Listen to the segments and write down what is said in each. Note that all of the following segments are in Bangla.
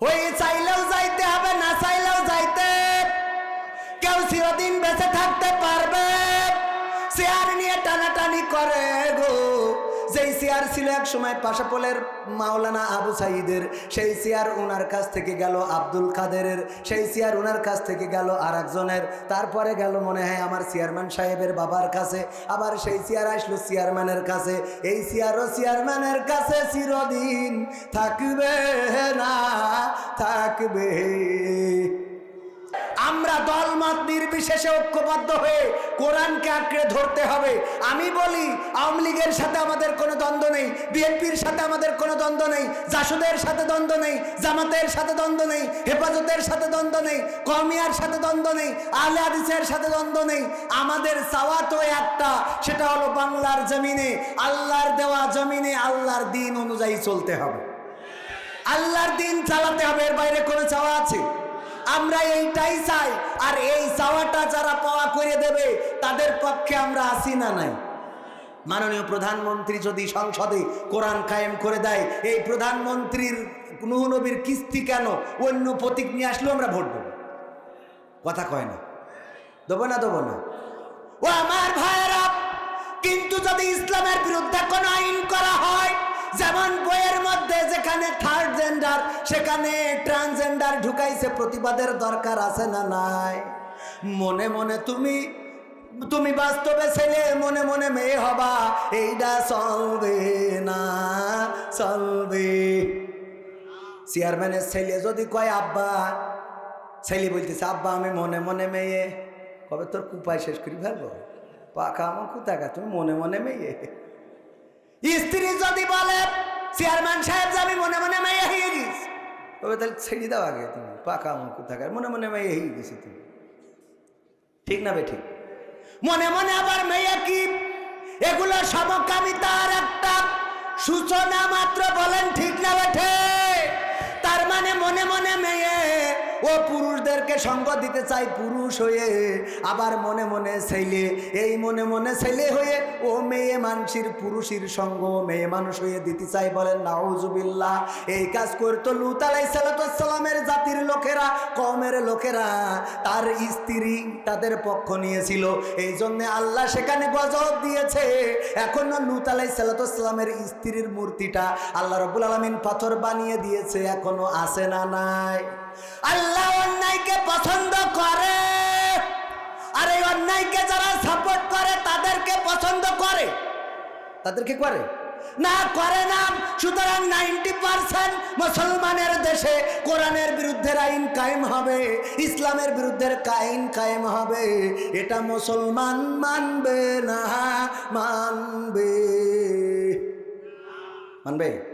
ওই চাইলেও যাইতে হবে, না চাইলেও যাইতে। কেউ চিরদিন বেঁচে থাকতে পারবে। চেয়ার নিয়ে টানাটানি করে গো। যেই চেয়ার ছিল এক সময় পাশাপলের মাওলানা আবু সাইদের, সেই চেয়ার ওনার কাছ থেকে গেল আব্দুল কাদেরের, সেই চেয়ার ওনার কাছ থেকে গেল আর একজনের তারপরে গেল মনে হয় আমার চেয়ারম্যান সাহেবের বাবার কাছে, আবার সেই চেয়ার আসলো চেয়ারম্যানের কাছে। এই চেয়ারও চেয়ারম্যানের কাছে চিরদিন থাকবে না, থাকবে। আমরা দল দলমত নির্বিশেষে ঐক্যবদ্ধ হয়ে কোরআনকে আঁকড়ে ধরতে হবে। আমি বলি, আওয়ামী লীগের সাথে আমাদের কোনো দ্বন্দ্ব নেই, বিএনপির সাথে আমাদের কোনো দ্বন্দ্ব নেই, জাসুদের সাথে দ্বন্দ্ব নেই, জামাতের সাথে দ্বন্দ্ব নেই, হেফাজতের সাথে দ্বন্দ্ব নেই কমিয়ার সাথে দ্বন্দ্ব নেই, আহলে হাদিসের সাথে দ্বন্দ্ব নেই। আমাদের চাওয়া তো একটা, সেটা হলো বাংলার জমিনে, আল্লাহর দেওয়া জমিনে আল্লাহর দিন অনুযায়ী চলতে হবে। আল্লাহর দিন চালাতে হবে, এর বাইরে কোনো চাওয়া আছে? আমরা এইটাই চাই। আর এই চাওয়াটা যারা পাওয়া করে দেবে, তাদের পক্ষে আমরা আসি না নাই? মাননীয় প্রধানমন্ত্রী যদি সংসদে কোরআন কায়েম করে দেয়, এই প্রধানমন্ত্রীর নুহ নবীর কিস্তি কেন? অন্য প্রতীক নিয়ে আসলেও আমরা ভোট দেবো। কথা কয় না। দেবো না দেবো না। ও আমার ভাইয়েরা, কিন্তু যদি ইসলামের বিরুদ্ধে কোনো আইন করা হয় যেমন বইয়ের মধ্যে যেখানে থার্ড জেন্ডার সেখানে ট্রান্সজেন্ডার ঢুকাইছে, প্রতিবাদের দরকার আছে না নাই? মনে মনে তুমি তুমি বাস্তবে ছেলে, মনে মনে মেয়ে হবা এইটা চলবে না, চলবে। চেয়ারম্যানের ছেলে যদি কয়, আব্বা, ছেলে বলতেছে, আব্বা, আমি মনে মনে মেয়ে। কবে তোর কুপায় শেষ করি ফেলব পাকা আমার কুতাকা তুমি মনে মনে মেয়ে। স্ত্রী যদি বলে, চেয়ারম্যান সাহেব, যে আমি মনে মনে মেয়ে হয়ে গেছি। তবে তাহলে ছেড়ে দাও আগে তুমি, পাকা আমার থাকার, মনে মনে মেয়ে হয়ে গেছি তুমি। ঠিক না বে ঠিক? মনে মনে আবার মেয়ে কি? এগুলো সমকামিতার একটা সূচনা মাত্র বলেন ঠিক না বেঠে তার মানে মনে মনে মেয়ে ও পুরুষদেরকে সঙ্গ দিতে চাই পুরুষ হয়ে। আবার মনে মনে ছেলে, এই মনে মনে ছেলে হয়ে ও মেয়ে মানুষের পুরুষের সঙ্গ মেয়ে মানুষ হয়ে দিতে চাই বলেন, নাউজুবিল্লাহ, এই কাজ করতো লুত আলাই সালামের জাতির লোকেরা কমের লোকেরা। তার স্ত্রী তাদের পক্ষ নিয়েছিল। এই জন্য আল্লাহ সেখানে গজব দিয়েছে। এখনও লুত আলাই সালামের স্ত্রীর মূর্তিটা আল্লাহ রবুল আলমিন পাথর বানিয়ে দিয়েছে, এখনও আছে না নাই? আল্লাহ অন্যায়কে পছন্দ করে। আর এই অন্যায়কে যারা সাপোর্ট করে, তাদেরকে পছন্দ করে। তাদেরকে করে? না করে না। সুতরাং নাইনটি পার্সেন্ট মুসলমানের দেশে কোরআনের বিরুদ্ধে আইন কায়েম হবে, ইসলামের বিরুদ্ধে আইন কায়েম হবে। এটা মুসলমান মানবে না, মানবে। মানবে?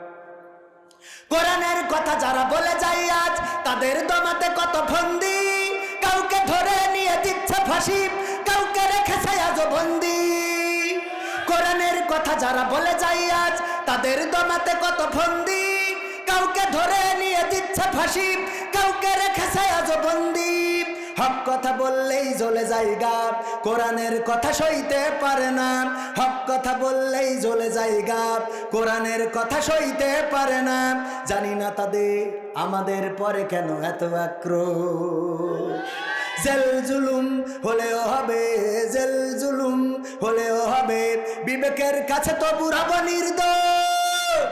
কোরআনের কথা যারা বলে যায় আজ, তাদের দমাতে কত ফন্দি কাউকে ধরে নিয়ে দিচ্ছে ফাঁসি, কাউকে রেখেছে আজ বন্দি। কোরআনের কথা যারা বলে যায় আজ, তাদের দমাতে কত ফন্দি কাউকে ধরে নিয়ে দিচ্ছে ফাঁসি, কাউকে রেখেছে আজ বন্দি। হক কথা বললেই জ্বলে যায় গাপ কোরআনের কথা সইতে পারে না। হক কথা বললেই জ্বলে যায় গাপ কোরআনের কথা সইতে পারে না। জানি না তাদের আমাদের পরে কেন এত আক্রোশ। জেল জুলুম হলেও হবে, জেল জুলুম হলেও হবে। বিবেকের কাছে তো বুড়াবো নির্দোষ।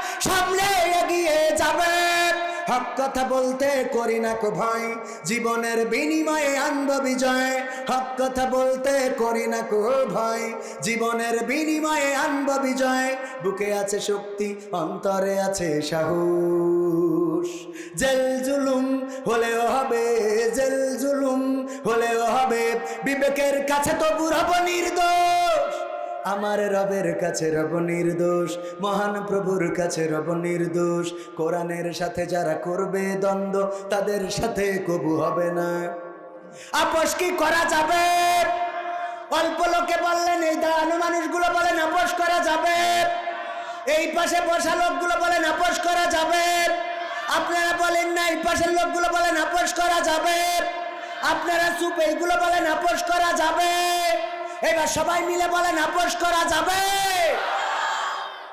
সামনে এগিয়ে যাবে। হক কথা বলতে করি না কো ভয় জীবনের বিনিময়ে আনব বিজয়। হক কথা বলতে করি না কো ভয় জীবনের বিনিময়ে আনব বিজয়। বুকে আছে শক্তি, অন্তরে আছে সাহস। জেল জুলুম হলেও হবে, জেল জুলুম হলেও হবে। বিবেকের কাছে তো বুড়াব নির্দোষ। আমার রবের কাছে রব নির্দোষ, মহান প্রভুর কাছে রব নির্দোষ। কোরআনের সাথে যারা করবে দ্বন্দ্ব, তাদের সাথে কবু হবে না। আপোষ কি করা যাবে? অল্প লোকে বললেন, এই দাঁড়ানো মানুষগুলো বলেন, আপোষ করা যাবে? এই পাশে বসা লোকগুলো বলেন, আপোষ করা যাবে? আপনারা বলেন না, এই পাশের লোকগুলো বলেন, আপোষ করা যাবে? আপনারা চুপ, এইগুলো বলেন, আপোষ করা যাবে? এবার সবাই মিলে বলেন আপোষ করা যাবে?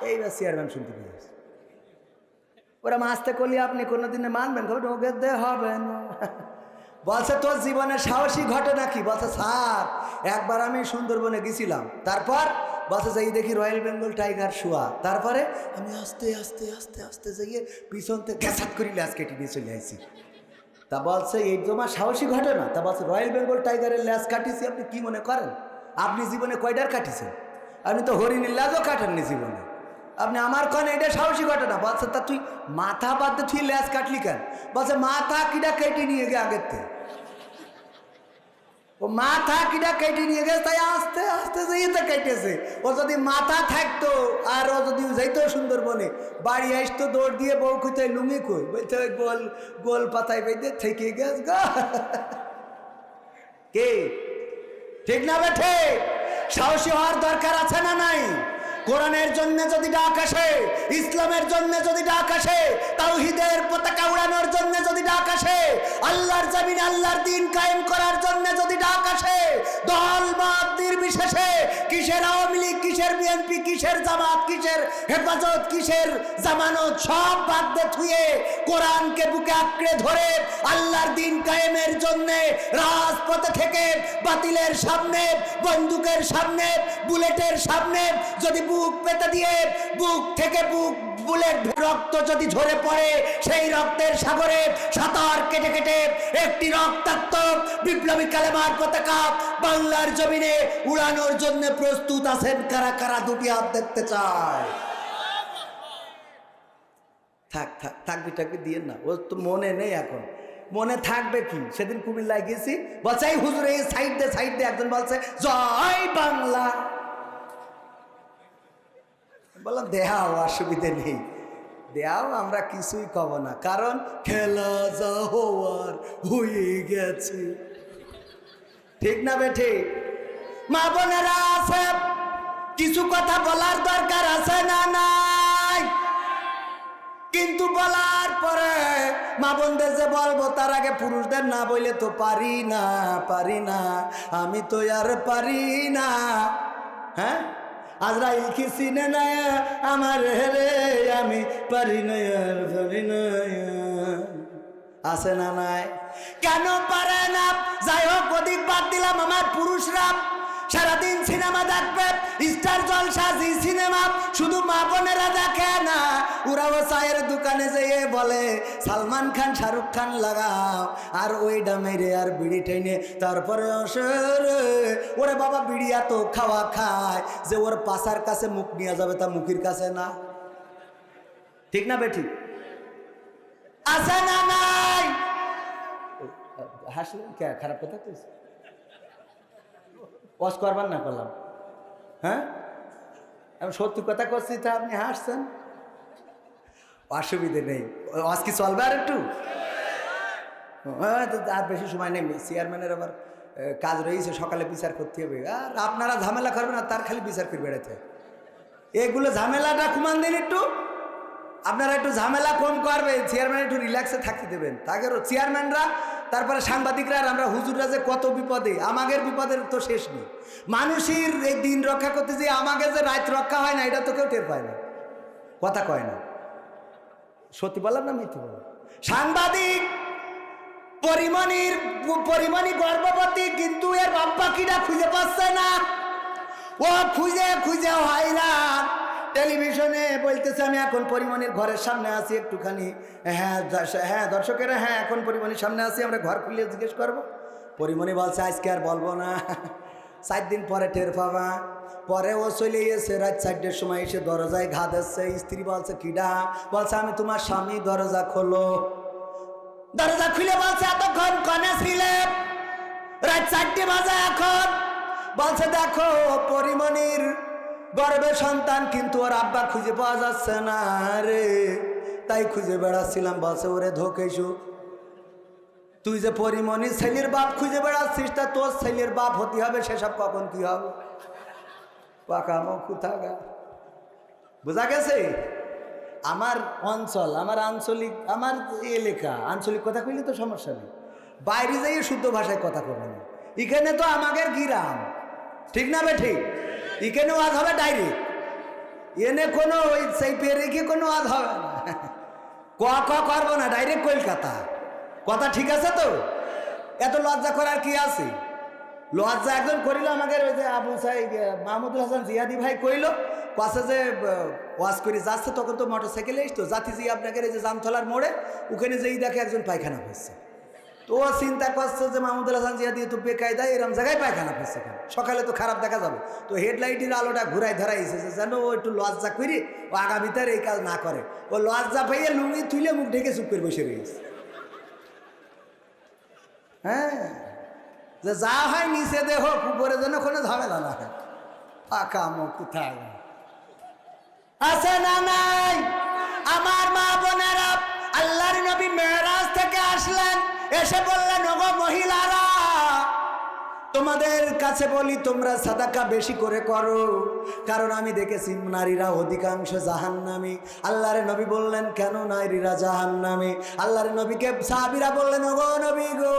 এইবার চেয়ারম্যান শুনতে পেয়েছে ওরা মাসতে করলে আপনি কোনোদিনে মানবেন ওকে দে হবে না। বলছে, তোর জীবনের সাহসী ঘটনা কি বলছে, স্যার, একবার আমি সুন্দরবনে গেছিলাম। তারপর বলছে, যাই দেখি রয়্যাল বেঙ্গল টাইগার শোয়া। তারপরে আমি আস্তে আস্তে আস্তে আস্তে যাইয়ে পিছন থেকে গ্যাসাত করি ল্যাস কেটে নিয়ে চলে আসি তা বলছে, এই তোমার সাহসী ঘটনা তা বলছে, রয়্যাল বেঙ্গল টাইগারের ল্যাস কাটিয়েছি, আপনি কি মনে করেন? আপনি জীবনে কয়টার কাটিছেন? আপনি তো হরিণের ল্যাজও কাটেননি জীবনে। আপনি আমার কনে এটা সাহসী ঘটনা। বলছে, তা তুই মাথা বাদ দিয়ে তুই ল্যাস কাটলি কেন? বলছে, মাথা কিটা কেটে নিয়ে গে আগের থেকে। ও মাথা কিটা কেটে নিয়ে গেছে, তাই আস্তে আস্তে যেতে কেটেছে। ও যদি মাথা থাকতো আর ও যদি যাইতো সুন্দরবনে, বাড়ি আসতো, দৌড় দিয়ে বউ কোথায় লুঙ্গি কই বলতে গোল গোল পাতায় বেঁধে থেকে গেছ গা। কে? ঠিক না বেঠে সাহসী হওয়ার দরকার আছে না নাই? কোরআনের জন্য যদি ডাক আসে, ইসলামের জন্য যদি ডাক আসে, তাওহিদের পতাকা উড়ানোর জন্য যদি ডাক আসে, আল্লাহর জমিনে আল্লাহর দিন কায়েম করার জন্য যদি ডাক আসে, দল মত নির্বিশেষে কিসের আওয়ামী লীগ, কিসের বিএনপি, কিসের জামাত, কিসের হেফাজত, কিসের জামানত, সব বাদ দিয়ে থুয়ে কোরআনকে বুকে আঁকড়ে ধরে আল্লাহর দিন কায়েমের জন্য রাজপথে থেকে বাতিলের সামনে, বন্দুকের সামনে, বুলেটের সামনে যদি বুক পেতে দিয়ে বুক থেকে বুক বুলেট রক্ত যদি ঝরে পড়ে, সেই রক্তের সাগরে সাঁতার কেটে কেটে একটি রক্তাক্ত বিপ্লবী কালেমার পতাকা বাংলার জমিনে উড়ানোর জন্য প্রস্তুত আছেন কারা কারা দুটি হাত দেখতে চায়? থাক থাক, থাকবি টাকবি দিয়ে না। ও তো মনে নেই এখন। মনে থাকবে কি? সেদিন কুমিল্লায় গেছি, বলছে, এই হুজুর, এই সাইড দে সাইড দে। একজন বলছে, জয় বাংলা। বললাম, দেহাও, অসুবিধে নেই। দেহাও, আমরা কিছুই কব না, কারণ খেলা যা হওয়ার হয়ে গেছে। ঠিক না বেঠে? মা বোনেরা আছে? কিছু কথা বলার দরকার আছে না নাই? কিন্তু বলার পরে মা বোনদের যে বলব, তার আগে পুরুষদের না বলে তো পারি না পারি না। আমি তো আর পারি না। হ্যাঁ? আজরাইল কি চিনে আমার রে আমি পারি না আর পারি আছে না নাই? কেন পারে না? যাই হোক, অধিক বাদ দিলাম আমার পুরুষরা সারাদিন সিনেমা দেখবে, স্টার জলসা জি সিনেমা, শুধু মা বোনেরা দেখে না, ওরাও চায়ের দোকানে যেয়ে বলে, সালমান খান, শাহরুখ খান লাগাও, আর ওইটা মেরে আর বিড়ি টেনে, তারপরে ওরে বাবা বিড়ি এত খাওয়া খায়, যে ওর পাশার কাছে মুখ নিয়ে যাবে তা মুখের কাছে না। ঠিক না বেঠিক আছে না নাই? হাসলেন খারাপ কথা কইছে? ওয়াজ করবার না করলাম। হ্যাঁ? আমি সত্যি কথা করছি তা আপনি হাসছেন? অসুবিধে নেই। ওয়াজ কি চলবে আর একটু? হ্যাঁ, আর বেশি সময় নেই। চেয়ারম্যানের আবার কাজ রয়েছে সকালে বিচার করতে হবে। আর আপনারা ঝামেলা করবেন আর তার খালি বিচার করে বেড়াতে এগুলো ঝামেলাটা কমান দিন একটু। আপনারা একটু ঝামেলা কম করবে চেয়ারম্যান একটু রিল্যাক্সে থাকতে দেবেন। তাকে চেয়ারম্যানরা তারপরে সাংবাদিকরা, আমরা হুজুররা যে কত বিপদে আমাদের বিপদের তো শেষ নেই। মানুষের এই দিন রক্ষা করতে যে আমাকে যে রাত রক্ষা হয় না, এটা তো কেউ টের পায় না। কথা কয় না। সত্যি বললাম না মিথ্যে বললাম? সাংবাদিক, পরিমণির, পরিমণি গর্ভবতী, কিন্তু এর বাপ্পা কিটা খুঁজে পাচ্ছে না। ও খুঁজে খুঁজে হয় না টেলিভিশনে বলতেছে, আমি এখন পরিমণির ঘরের সামনে আছি একটুখানি। হ্যাঁ হ্যাঁ দর্শকেরা হ্যাঁ এখন পরিমণির সামনে আছি, আমরা ঘর খুলে জিজ্ঞেস করব। পরিমণি বলছে, আজকে আর বলব না। চার দিন পরে টের পাবা। পরে ও চলে এসে রাত চারটের সময়, এসে দরজায় ঘা দিচ্ছে। স্ত্রী বলছে, কিডা? বলছে, আমি তোমার স্বামী, দরজা খোলো। দরজা খুলে বলছে, এতক্ষণ কনে ছিলে? রাত চারটে বাজে এখন। বলছে, দেখো পরিমণির গর্বে সন্তান, কিন্তু ওর আব্বা খুঁজে পাওয়া যাচ্ছে না রে। তাই খুঁজে বেড়াচ্ছিলাম, বলছে, ওরে ধোকেশু, তুই যে পরিমণির ছেলের বাপ খুঁজে বেড়াচ্ছিস, তা তোর ছেলের বাপ হতে হবে, সেসব কখন কি হবে? পাকা মুখ থাকা বোঝা গেছে? আমার অঞ্চল, আমার আঞ্চলিক, আমার এলাকা, আঞ্চলিক কথা কইলে তো সমস্যা নেই। বাইরে যাই শুদ্ধ ভাষায় কথা কবে না। এখানে তো আমাদের গিরাম। ঠিক না বে ঠিক? এখানে ওয়াজ হবে ডাইরেক্ট এনে কোনো ওই সেই পেরে গিয়ে কোনো ওয়াজ হবে না। ক ক করব না ডাইরেক্ট কলকাতা। কথা ঠিক আছে তো? এত লজ্জা করার কি আছে? লজ্জা একজন করিল আমাকে ওই যে আবু সাহেব মাহমুদুল হাসান জিয়াদি ভাই কইল পাশে যে ওয়াজ করে যাচ্ছে, তখন তো মোটর সাইকেলে এসতো জাতি জি আপনাকে এই যে জামতলার মোড়ে, ওখানে যেই দেখে একজন পায়খানা করছে। তো ও চিন্তা করছে যে মাহমুদুল হাসান জিয়াদি তো বেকায়দায় এরম জায়গায় পায়খানা করছে কেন? সকালে তো খারাপ দেখা যাবে। তো হেডলাইটের আলোটা ঘুরাই ধরাইছে যে যেন ও একটু লজ্জা করি ও আগামীতে এই কাজ না করে। ও লজ্জা পাইয়ে লুঙ্গি তুলে মুখ ঢেকে চুপ করে বসে রয়েছে হ্যাঁ? যে যা হয় নিচে দেহ উপরে যেন কোনো ঝামেলা না হয়। ফাঁকা মুখ কোথায়? আছে না নাই? আমার মা বোনেরা আল্লাহর এসে বললেন ওগো মহিলারা, তোমাদের কাছে বলি, তোমরা সাদাকা বেশি করে করো। কারণ আমি দেখেছি নারীরা অধিকাংশ জাহান্নামী। আল্লাহরে নবী বললেন, কেন নারীরা জাহান্নামী? আল্লাহরে নবীকে সাহাবিরা বললেন ওগো নবী গো,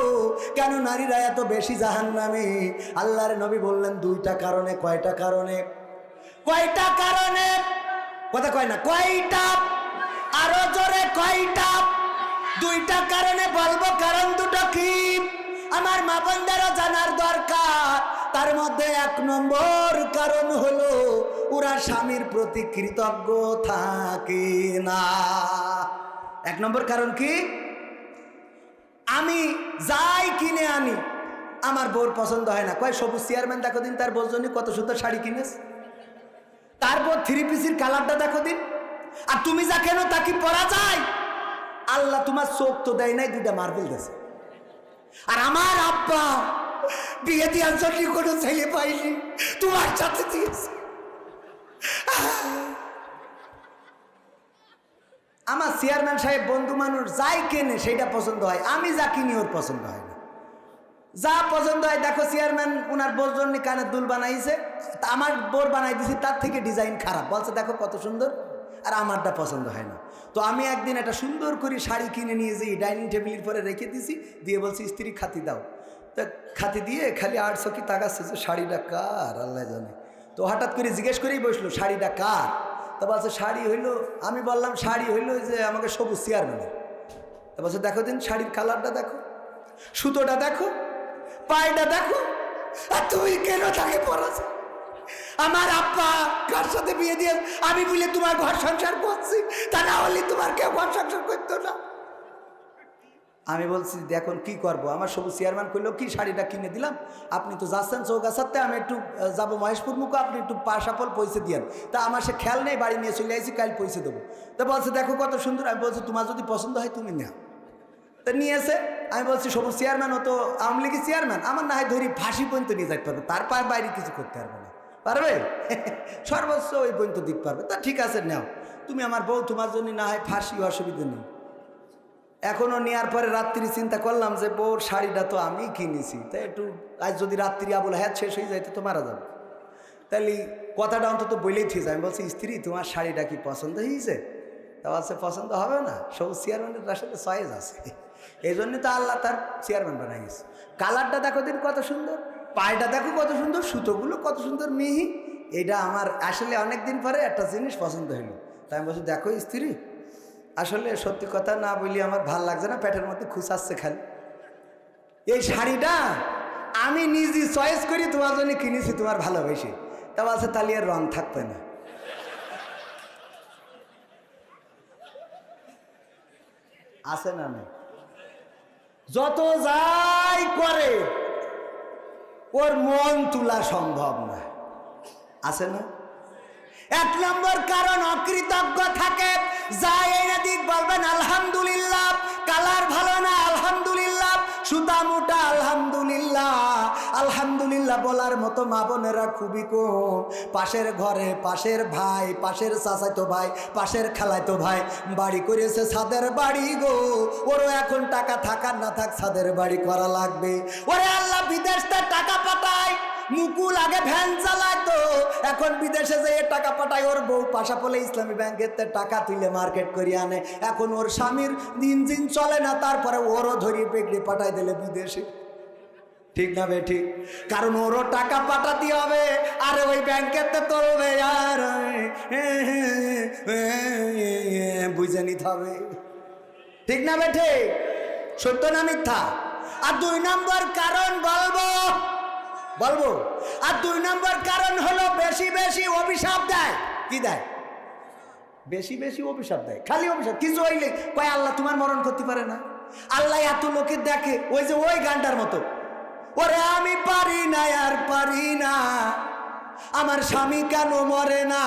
কেন নারীরা এত বেশি জাহান্নামী? আল্লাহরে নবী বললেন, দুইটা কারণে, কয়টা কারণে? কয়টা কারণে? কথা কয় না, কয়টা? আরও জোরে, কয়টা? দুইটা কারণে বলব, কারণ দুটো কি? আমার মা বোনদেরও জানার দরকার। তার মধ্যে এক নম্বর কারণ হলো, ওরা স্বামীর প্রতি কৃতজ্ঞ থাকে না। এক নম্বর কারণ কি? আমি যাই কিনে আনি, আমার বউর পছন্দ হয় না। কয়, সবুজ চেয়ারম্যান, দেখো দিন তার বউর জন্য কত সুন্দর শাড়ি কিনেছ। তারপর থ্রি পিসির কালারটা দেখো দিন। আর তুমি যা কেন তা কি পরা যায়? আল্লাহ তোমার চোখ তো দেয় নাই, দুইটা মার্বেল দেছে আর আমার আব্বা বিয়ে দেওয়ার জন্য কোনো ছেলে পাইনি, তোমার সাথে দিয়েছে। আমার চেয়ারম্যান সাহেব, বন্ধু মানুষ, যাই কেনে, সেটা পছন্দ হয়। আমি যা কিনি, ওর পছন্দ হয় না। যা পছন্দ হয়, দেখো চেয়ারম্যান ওনার বোর জন্য কানের দুল বানাইছে আমার বোর বানাই দিছি, তার থেকে ডিজাইন খারাপ। বলছে, দেখো কত সুন্দর। আর আমারটা পছন্দ হয় না। তো আমি একদিন একটা সুন্দর করে শাড়ি কিনে নিয়ে যাই ডাইনিং টেবিলের পরে রেখে দিছি, দিয়ে বলছি, স্ত্রী, খাতি দাও। তা খাতি দিয়ে খালি আটশো কি তাকাচ্ছে যে শাড়িটা কার? আল্লাহ জানে। তো হঠাৎ করে জিজ্ঞেস করেই বসল, শাড়িটা কার? তা বলছে, শাড়ি হইল আমি বললাম, শাড়ি হইল যে আমাকে সবুজ চেয়ারম্যানের। তা বলছে, দেখো দিন, শাড়ির কালারটা দেখো, সুতোটা দেখো, পায়টা দেখো, আর তুমি কেন তাকে পড়াছো আমার আব্বা কার সাথে বিয়ে দিয়ে আমি বলে তোমার ঘর সংসার করছি, তা না হলে তোমার কেউ ঘর সংসার করতো না। আমি বলছি এখন কি করব? আমার সবুজ চেয়ারম্যান করল কি শাড়িটা কিনে দিলাম? আপনি তো যাচ্ছেন চৌগাছাতে আমি একটু যাব মহেশপুর মুখে, আপনি একটু পাশাপল পয়সা দিয়েন। তা আমার সে খেয়াল নেই, বাড়ি নিয়ে চলে আসি কাল পয়সা দেবো। তা বলছে, দেখো কত সুন্দর। আমি বলছি, তোমার যদি পছন্দ হয় তুমি নেও। তা নিয়ে এসে আমি বলছি, সবুজ চেয়ারম্যান, ও তো আওয়ামী লীগের চেয়ারম্যান। আমার না হয় ধরি ফাঁসি পর্যন্ত নিয়ে যাইতে পারবে। তার বাইরে কিছু করতে পারবে না। পারবে? সর্বোচ্চ ওই পর্যন্ত দিক পারবে। তা ঠিক আছে, নাও। তুমি আমার বউ, তোমার জন্য না হয় ফাঁসি অসুবিধা নেই। এখনও নেওয়ার পরে রাত্রি চিন্তা করলাম যে বউর শাড়িটা তো আমি কিনেছি। তাই একটু, আজ যদি রাত্রি আবুল হ্যাঁ শেষ হয়ে যায়, তো মারা যাবে। তাহলে কথাটা অন্তত বলেই ঠিক আমি বলছি, স্ত্রী, তোমার শাড়িটা কি পছন্দ হয়েছে তা বলছে, পছন্দ হবে না। সবুজ চেয়ারম্যানের আসলে চয়েস আছে। এই জন্য তো আল্লাহ তার চেয়ারম্যান বানাই গেছে কালারটা দেখো দিন কত সুন্দর। পায়টা দেখো কত সুন্দর, সুতোগুলো কত সুন্দর মিহি। এটা আমার আসলে অনেক দিন পরে একটা জিনিস পছন্দ হলো তাই আমি বলছি, দেখো স্ত্রী, আসলে সত্যি কথা না বলি আমার ভালো লাগছে না, পেটের মধ্যে খুশাচ্ছে খালি। এই শাড়িটা আমি নিজে চয়েস করি, তোমার জন্য কিনেছি, তোমার ভালোবেসে। তা বলছে, তাহলে আর রং থাকতো না। আছে না না যত যাই কর ওর মন তোলা সম্ভব না আছে না? এক নম্বর কারণ, অকৃতজ্ঞ থাকে যা এনে দিক বলবেন, আলহামদুলিল্লাহ। কালার ভালো না, আলহামদুলিল্লাহ। সুতা মোটা আলহামদুলিল্লাহ বলার মতো মা বোনেরা খুবই কম। পাশের ঘরে, পাশের ভাই, পাশের চাচাইতো ভাই, পাশের খালাইতো ভাই, বাড়ি করেছে ছাদের বাড়ি গো। ওরও এখন টাকা থাকার না থাক, ছাদের বাড়ি করা লাগবে। ওরে আল্লাহ, বিদেশ থেকে টাকা পাঠায়। মুকুল আগে ভ্যান চালাতো এখন বিদেশে যেয়ে টাকা পাঠায়। ওর বউ পাশা পলে ইসলামী ব্যাংকের টাকা তুলে মার্কেট করে আনে। এখন ওর স্বামীর দিন দিন চলে না, তারপরে ওরও ধরি বেগড়ি পাঠাই দিলে বিদেশে। ঠিক না বে, ঠিক। কারণ ওরও টাকা পাঠাতে হবে, আর ওই ব্যাংকের তো তোলবে আর বুঝে নিতে হবে। ঠিক না বেঠে সত্য না মিথ্যা? আর দুই নম্বর কারণ বলব বলব? আর দুই নম্বর কারণ হলো বেশি বেশি অভিশাপ দেয়। কি দেয়? বেশি বেশি অভিশাপ দেয়, খালি অভিশাপ, কিছু হইলে কয়, আল্লাহ তোমার মরণ করতে পারে না? আল্লাহ এত লোকে দেখে, ওই যে ওই গানটার মতো। ওরে আমি পারি না আর পারি না। আমার স্বামী কেন মরে না?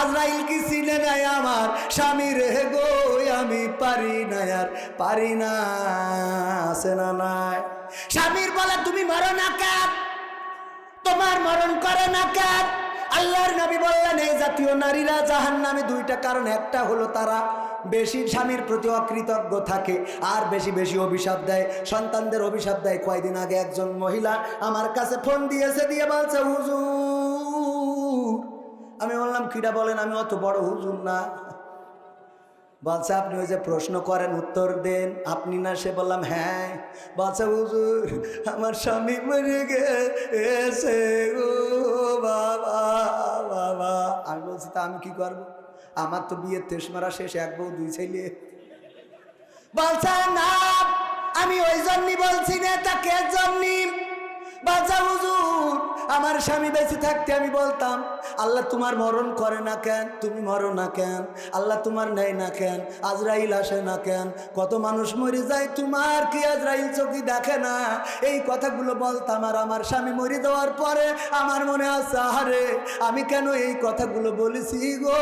আজরাইল কি চিনে নাই আমার? স্বামী রে গো, আমি পারি না আর পারি না। আছে না নাই? স্বামীর বলে, তুমি মরো না কেন? তোমার মরণ করে না কেন? আল্লাহর নবী বললেন, এই জাতীয় নারীরা জাহান নামে দুইটা কারণ, একটা হলো তারা বেশি স্বামীর প্রতি অকৃতজ্ঞ থাকে। আর বেশি বেশি অভিশাপ দেয়। সন্তানদের অভিশাপ দেয়। কয়দিন আগে একজন মহিলা আমার কাছে ফোন দিয়েছে, দিয়ে বলছে, হুজুর। আমি বললাম, কিটা বলেন? আমি অত বড় হুজুর না। বলছে, আপনি ওই যে প্রশ্ন করেন, উত্তর দেন। আপনি না, সে বললাম হ্যাঁ। বলছে, হুজুর, আমার স্বামী মরে গেছে বাবা বাবা। আমি বলছি, তা আমি কি করব? আমার তো বিয়ের তেস মারা শেষ, এক বউ, দুই ছেলে। বলছে, না, আমি ওই জন্যই বলছি না, তাকে জন্যই বাচ্চা হুজুর। আমার স্বামী বেঁচে থাকতে আমি বলতাম, আল্লাহ তোমার মরণ করে না কেন? তুমি মরো না কেন? আল্লাহ তোমার নেয় না কেন? আজরাইল আসে না কেন? কত মানুষ মরে যায়, তোমার কি আজরাইল চোখি দেখে না? এই কথাগুলো বলতাম আর আমার স্বামী মরে দেওয়ার পরে আমার মনে আছে আরে আমি কেন এই কথাগুলো বলেছি গো?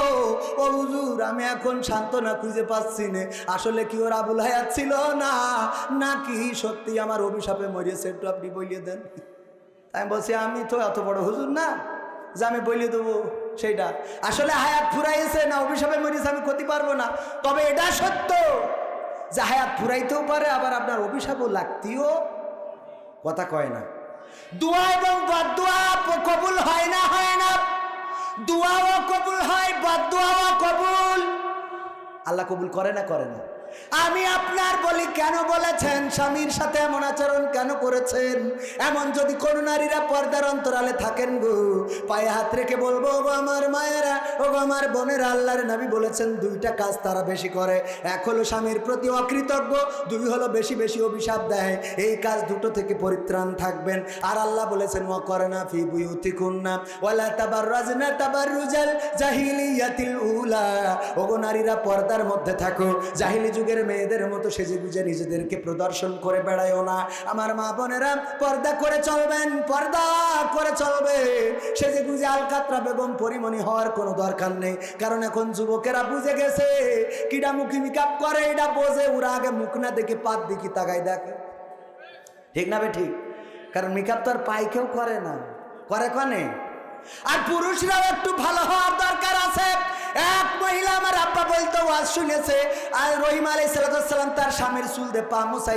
ও হুজুর, আমি এখন সান্ত্বনা খুঁজে পাচ্ছি না। আসলে কি ওর আবুল হায়াত ছিল না? নাকি সত্যি আমার অভিশাপে মরিয়েছে একটু আপনি বলিয়ে দেন। আমি বলছি, আমি তো এত বড় হুজুর না, যে আমি বলিয়ে দেবো সেইটা। আসলে হায়াত ফুরাইছে না, অভিশাপে মরিয়েছে আমি ক্ষতি পারব না। তবে এটা সত্য যে হায়াত ফুরাইতেও পারে, আবার আপনার অভিশাপও লাগতেও। কথা কয় না। দোয়া এবং বদুয়া কবুল হয় না হয় না। দোয়াও কবুল হয় বদুয়াও কবুল। আল্লাহ কবুল করে না করে না। আমি আপনার বলি, কেন বলেছেন? স্বামীর সাথে এমন আচরণ কেন করেছেন? এমন যদি কোন নারীরা পর্দার অন্তরালে থাকেন গো, পায়ে হাত রেখে বলব ও আমার মায়েরা ও আমার বোনেরা, আল্লাহর নবী বলেছেন, দুইটা কাজ তারা বেশি করে। এক হলো স্বামীর প্রতি অকৃতজ্ঞ, দুই হলো বেশি বেশি অভিশাপ দেয়। এই কাজ দুটো থেকে পরিত্রাণ থাকবেন। আর আল্লাহ বলেছেন ও করে না ফি বুয়ুতি কুন্না ওয়ালা তাবার রাজনা তাবার রুজাল জাহিলিয়াতিল উলা। ওগো নারীরা পর্দার মধ্যে থাকো, জাহিলি যুগের মেয়েদের মতো সেজে গুজে নিজেদেরকে প্রদর্শন করে বেড়ায়ও না। আমার মা বোনেরা, পর্দা করে চলবেন, পর্দা করে চলবে সেজে গুজে আলকাতরা বেগম পরিমণি হওয়ার কোনো দরকার নেই। কারণ এখন যুবকেরা বুঝে গেছে, কিডা মুখি মিকাপ করে, এটা বোঝে, ওরা আগে মুখ না দেখে পাত দিকে তাকাই দেখে। ঠিক না বে ঠিক? কারণ মেকআপ তো আর পাইকেও করে না। করে কনে? আর পুরুষরাও একটু ভালো হওয়ার দরকার আছে। এক মহিলা আমার আব্বা বলতো, ওয়াজ শুনেছে? আর রহিম আলাই সালাম তার স্বামীর চুল দে পা মুসাই